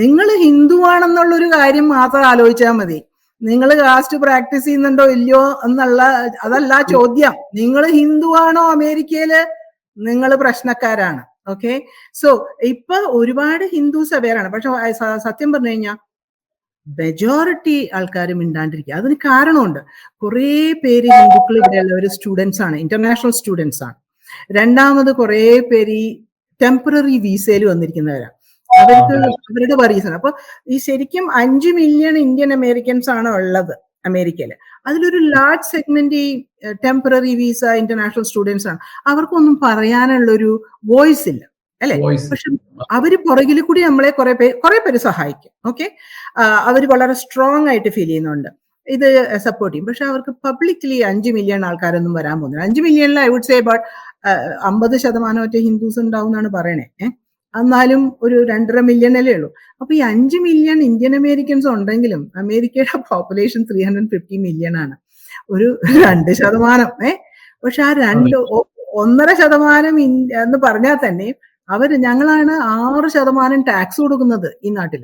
നിങ്ങൾ ഹിന്ദു ആണെന്നുള്ളൊരു കാര്യം മാത്രം ആലോചിച്ചാൽ മതി. നിങ്ങൾ കാസ്റ്റ് പ്രാക്ടീസ് ചെയ്യുന്നുണ്ടോ ഇല്ലയോ എന്നുള്ള അതല്ല ചോദ്യം. നിങ്ങൾ ഹിന്ദു ആണോ അമേരിക്കയിൽ? നിങ്ങൾ പ്രശ്നക്കാരാണ്. ഓക്കെ സോ ഇപ്പൊ ഒരുപാട് ഹിന്ദുസ് അവെയറാണ്. പക്ഷെ സത്യം പറഞ്ഞു കഴിഞ്ഞാൽ മെജോറിറ്റി ആൾക്കാർ മിണ്ടാണ്ടിരിക്കുക അതിന് കാരണമുണ്ട്. കുറേ പേര് ഹിന്ദുക്കൾ ഇവിടെയുള്ളവർ സ്റ്റുഡൻസ് ആണ്. ഇന്റർനാഷണൽ സ്റ്റുഡൻസ് ആണ്. രണ്ടാമത് കുറേ പേര് ഈ ടെമ്പററി വിസയിൽ വന്നിരിക്കുന്നവരാണ് അവർക്ക് അവരുടെ റീസൺ അപ്പൊ ഈ ശരിക്കും അഞ്ച് മില്യൺ ഇന്ത്യൻ അമേരിക്കൻസ് ആണ് ഉള്ളത് അമേരിക്കയിൽ. അതിലൊരു ലാർജ് സെഗ്മെന്റ് ഈ ടെമ്പററി വിസ ഇന്റർനാഷണൽ സ്റ്റുഡൻസ് ആണ്. അവർക്കൊന്നും പറയാനുള്ള ഒരു വോയിസ് ഇല്ല. അല്ലെ? പക്ഷെ അവർ പുറകിൽ കൂടി നമ്മളെ കുറെ പേര് കുറെ പേര് സഹായിക്കും. ഓക്കെ? അവർ വളരെ സ്ട്രോങ് ആയിട്ട് ഫീൽ ചെയ്യുന്നുണ്ട്. ഇത് സപ്പോർട്ട് ചെയ്യും. പക്ഷെ അവർക്ക് പബ്ലിക്കലി അഞ്ച് മില്യൺ ആൾക്കാരൊന്നും വരാൻ പോകുന്നില്ല. അഞ്ച് മില്യണിൽ ഐ വുഡ് സേ അബൌട്ട് അമ്പത് ശതമാനം ഒറ്റ ഹിന്ദുസ് ഉണ്ടാവും എന്നാണ് പറയണേ. ഏഹ് എന്നാലും ഒരു രണ്ടര മില്യണല്ലേ ഉള്ളൂ. അപ്പൊ ഈ അഞ്ച് മില്യൺ ഇന്ത്യൻ അമേരിക്കൻസ് ഉണ്ടെങ്കിലും അമേരിക്കയുടെ population three hundred fifty million ആണ്. ഒരു രണ്ട് ശതമാനം ഏ? പക്ഷെ ആ രണ്ട് ഒന്നര ശതമാനം എന്ന് പറഞ്ഞാൽ തന്നെ അവർ ഞങ്ങളാണ് ആറ് ശതമാനം ടാക്സ് കൊടുക്കുന്നത് ഈ നാട്ടിൽ.